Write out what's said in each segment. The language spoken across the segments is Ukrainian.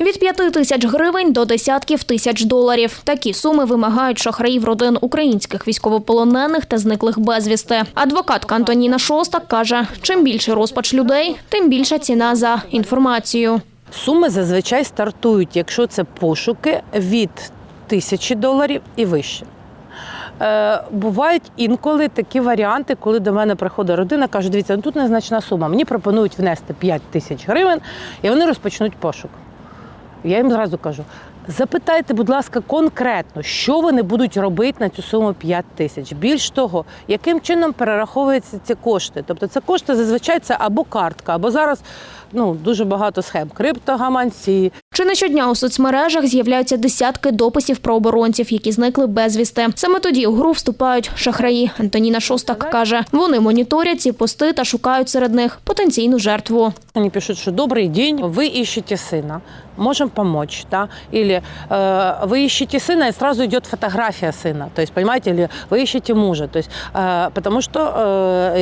Від п'яти тисяч гривень до десятків тисяч доларів. Такі суми вимагають шахраїв родин українських військовополонених та зниклих безвісти. Адвокатка Антоніна Шостак каже, чим більше розпач людей, тим більша ціна за інформацію. Суми зазвичай стартують, якщо це пошуки від тисячі доларів і вище. Е, бувають інколи такі варіанти, коли до мене приходить родина, каже, дивіться, ну тут незначна сума. Мені пропонують внести 5 тисяч гривень, і вони розпочнуть пошук. Я їм зразу кажу: запитайте, будь ласка, конкретно, що вони будуть робити на цю суму 5 тисяч. Більш того, яким чином перераховуються ці кошти. Тобто це кошти зазвичай це або картка, або зараз ну, дуже багато схем. Криптогаманці, Чи не щодня у соцмережах з'являються десятки дописів про оборонців, які зникли безвісти. Саме тоді у гру вступають шахраї. Антоніна Шостак каже, вони моніторять ці пости та шукають серед них потенційну жертву. Они пишут, что добрый день, вы ищете сына, можем помочь, да, или э, вы ищете сына, и сразу идет фотография сына, то есть, понимаете, или вы ищете мужа, то есть, э, потому що е,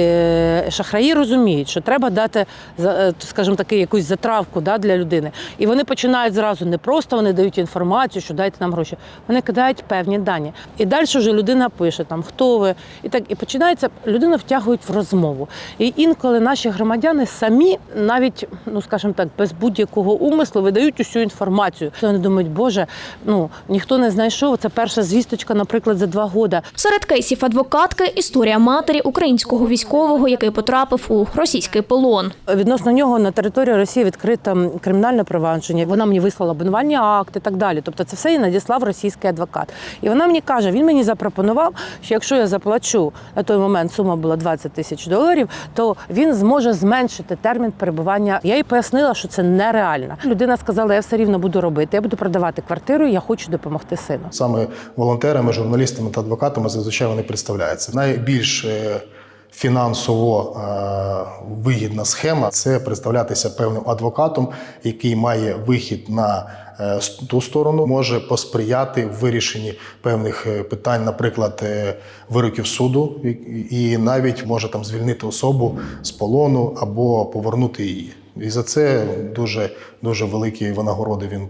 е, шахраї розуміють, що треба дати, за- е, скажімо таки, якусь затравку да, для людини. І вони починають зразу не просто вони дають інформацію, що дайте нам гроші. Вони кидають певні дані. І далі вже людина пише там, хто ви, і так і починається людину втягують в розмову. І інколи наші громадяни самі, навіть ну скажімо так, без будь-якого умислу видають усю інформацію. Вони думають, боже, ну ніхто не знайшов. Це перша звісточка, наприклад, за два роки. Серед кейсів адвокатки історія матері українського військового, який потрапив у російський полон. Відносно нього на території Росії відкрито м, кримінальне провадження. Вона мені вислала обвинувальні акти і так далі. Тобто це все і надіслав російський адвокат. І вона мені каже: він мені запропонував, що якщо я заплачу на той момент сума була 20 тисяч доларів, то він зможе зменшити термін перебування. Я їй пояснила, що це нереально. Людина сказала: я все рівно буду робити. Я буду продавати квартиру. Я хочу допомогти сину. Саме волонтерами, журналістами та адвокатами зазвичай вони представляються. Найбільш е, фінансово е, вигідна схема це представлятися певним адвокатом, який має вихід на е, ту сторону, може посприяти в вирішенні певних питань, наприклад, вироків суду, і- навіть може там звільнити особу з полону або повернути її. І за це дуже дуже великі винагороди він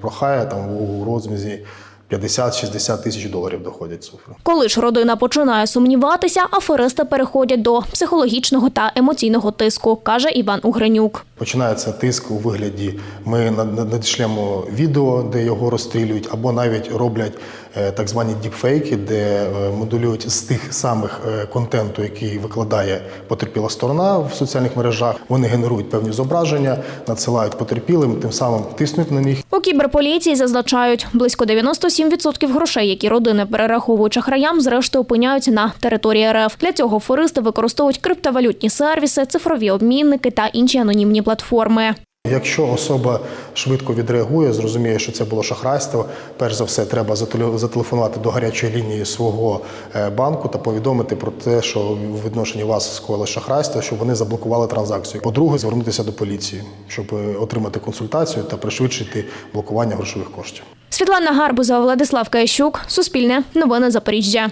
прохає там у розмізі 50-60 тисяч доларів доходять цифри. Коли ж родина починає сумніватися, аферисти переходять до психологічного та емоційного тиску, каже Іван Угренюк. Починається тиск у вигляді. Ми над- над- надішлемо відео, де його розстрілюють, або навіть роблять е, так звані діпфейки, де е, моделюють з тих самих е, контенту, який викладає потерпіла сторона в соціальних мережах. Вони генерують певні зображення, надсилають потерпілим, тим самим тиснуть на них Кіберполіції зазначають, близько 97% грошей, які родини перераховують шахраям, зрештою опиняються на території РФ. Для цього фористи використовують криптовалютні сервіси, цифрові обмінники та інші анонімні платформи. Якщо особа швидко відреагує, зрозуміє, що це було шахрайство, перш за все, треба зателе- зателефонувати до гарячої лінії свого е, банку та повідомити про те, що в відношенні вас скоїло шахрайство, щоб вони заблокували транзакцію. По-друге, звернутися до поліції, щоб е, отримати консультацію та пришвидшити блокування грошових коштів. Світлана Гарбузова, Владислав Каящук, Суспільне, Новини Запоріжжя.